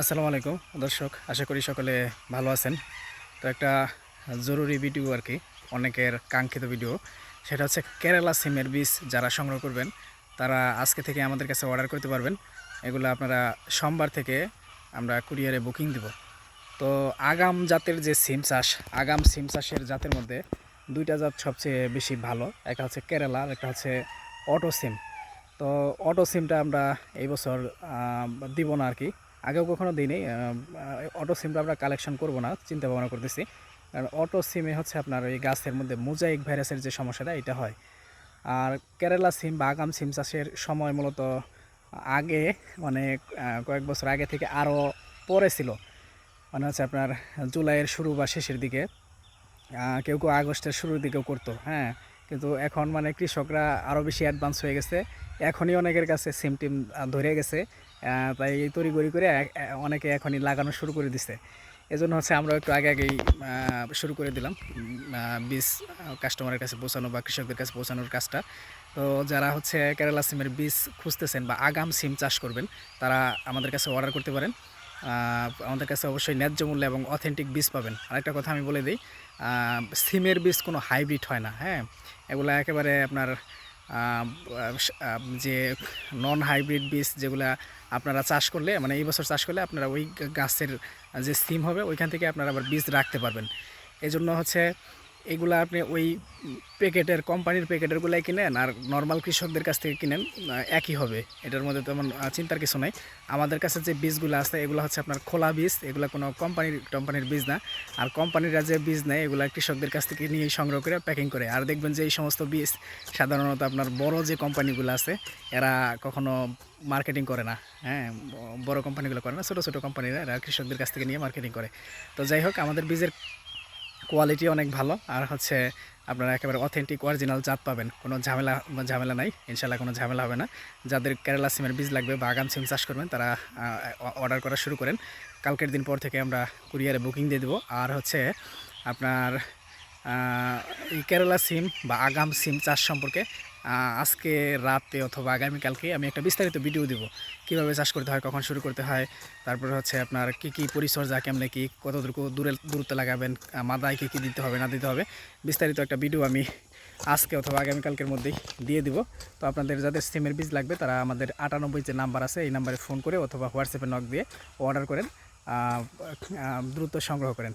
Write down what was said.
আসসালামু আলাইকুম। দর্শক, আশা করি সকলে ভালো আছেন। তো একটা জরুরি ভিডিও আর কি, অনেকের কাঙ্ক্ষিত ভিডিও। সেটা হচ্ছে কেরালা সিমের বীজ যারা সংগ্রহ করবেন, তারা আজকে থেকে আমাদের কাছে অর্ডার করতে পারবেন। এগুলো আপনারা সোমবার থেকে আমরা কুরিয়ারে বুকিং দিব। তো আগাম জাতের যে সিম চাষ, আগাম সিম চাষের জাতের মধ্যে দুইটা জাত সবচেয়ে বেশি ভালো। একটা হচ্ছে কেরালা আর একটা হচ্ছে অটো সিম। তো অটো সিমটা আমরা এই বছর দিব না আর কি। আগেও কখনো দিইনি অটো সিমটা আমরা কালেকশন করব না চিন্তা ভাবনা করতেছি। কারণ অটো সিমে হচ্ছে আপনার এই গাছের মধ্যে মোজাইক ভাইরাসের যে সমস্যাটা, এটা হয়। আর কেরালা সিম বা আগাম সিম চাষের সময় মূলত আগে মানে কয়েক বছর আগে থেকে আরও পরে ছিল। মানে হচ্ছে আপনার জুলাইয়ের শুরু বা শেষের দিকে কেউ কেউ আগস্টের শুরুর দিকেও করতো হ্যাঁ। কিন্তু এখন মানে কৃষকরা আরও বেশি অ্যাডভান্স হয়ে গেছে। এখনই অনেকের কাছে সিম টিম ধরে গেছে। তাই এই তড়িগড়ি করে অনেকে এখনই লাগানো শুরু করে দিছে। এজন্য হচ্ছে আমরা একটু আগে আগেই শুরু করে দিলাম। বীজ কাস্টমারের কাছে পৌঁছানো বা কৃষকদের কাছে পৌঁছানোর কাজটা। তো যারা হচ্ছে কেরালা সিমের বীজ খুঁজতেছেন বা আগাম সিম চাষ করবেন, তারা আমাদের কাছে অর্ডার করতে পারেন। আমাদের কাছে অবশ্যই ন্যায্য মূল্যে এবং অথেন্টিক বীজ পাবেন। আরেকটা কথা আমি বলে দিই সিমের বীজ কোনো হাইব্রিড হয় না হ্যাঁ? এগুলো একেবারে আপনার যে নন হাইব্রিড বীজ যেগুলা আপনারা চাষ করলে মানে এই বছর চাষ করলে আপনারা ওই গাছের যে সিম হবে, ওইখান থেকে আপনারা আবার বীজ রাখতে পারবেন। এজন্য জন্য হচ্ছে এগুলা আপনি ওই প্যাকেটের, কোম্পানির প্যাকেটেরগুলাই কিনেন আর নর্মাল কৃষকদের কাছ থেকে কিনেন একই হবে। এটার মধ্যে তেমন চিন্তার কিছু নাই। আমাদের কাছে যে বীজগুলো আছে, এগুলো হচ্ছে আপনার খোলা বীজ, এগুলো কোনো কোম্পানির কোম্পানির বীজ না। আর কোম্পানিরা যে বীজ নেয়, এগুলো কৃষকদের কাছ থেকে নিয়ে সংগ্রহ করে প্যাকিং করে। আর দেখবেন যে এই সমস্ত বীজ সাধারণত আপনার বড় যে কোম্পানিগুলো আছে, এরা কখনো মার্কেটিং করে না। হ্যাঁ বড় কোম্পানিগুলো করে না, ছোটো ছোটো কোম্পানিরা, এরা কৃষকদের কাছ থেকে নিয়ে মার্কেটিং করে। তো যাই হোক, আমাদের বীজের কোয়ালিটি অনেক ভালো। আর হচ্ছে আপনারা একেবারে অথেন্টিক অরিজিনাল জাত পাবেন। কোনো ঝামেলা ঝামেলা নাই। ইনশাল্লাহ কোনো ঝামেলা হবে না। যাদের কেরালা সিমের বীজ লাগবে বা আগাম সিম চাষ করবেন, তারা অর্ডার করা শুরু করেন। কালকের দিন পর থেকে আমরা কুরিয়ারে বুকিং দিয়ে দেবো। আর হচ্ছে আপনার কেরালা সিম বা আগাম সিম চাষ সম্পর্কে আজকে রাতে অথবা আগামীকালকে আমি একটা বিস্তারিত ভিডিও দিব। কীভাবে চাষ করতে হয়, কখন শুরু করতে হয়, তারপরে হচ্ছে আপনার কি কি পরিচর্যা কেমনে কী কতটুকু দূরে দূরত্ব লাগাবেন মাদায় কী কী দিতে হবে, না দিতে হবে, বিস্তারিত একটা ভিডিও আমি আজকে অথবা আগামীকালকের মধ্যেই দিয়ে দিব। তো আপনাদের যাদের সিমের বীজ লাগবে, তারা আমাদের আটানব্বই যে নাম্বার আছে, এই নাম্বারে ফোন করে অথবা হোয়াটসঅ্যাপে নক দিয়ে অর্ডার করেন দ্রুত সংগ্রহ করেন।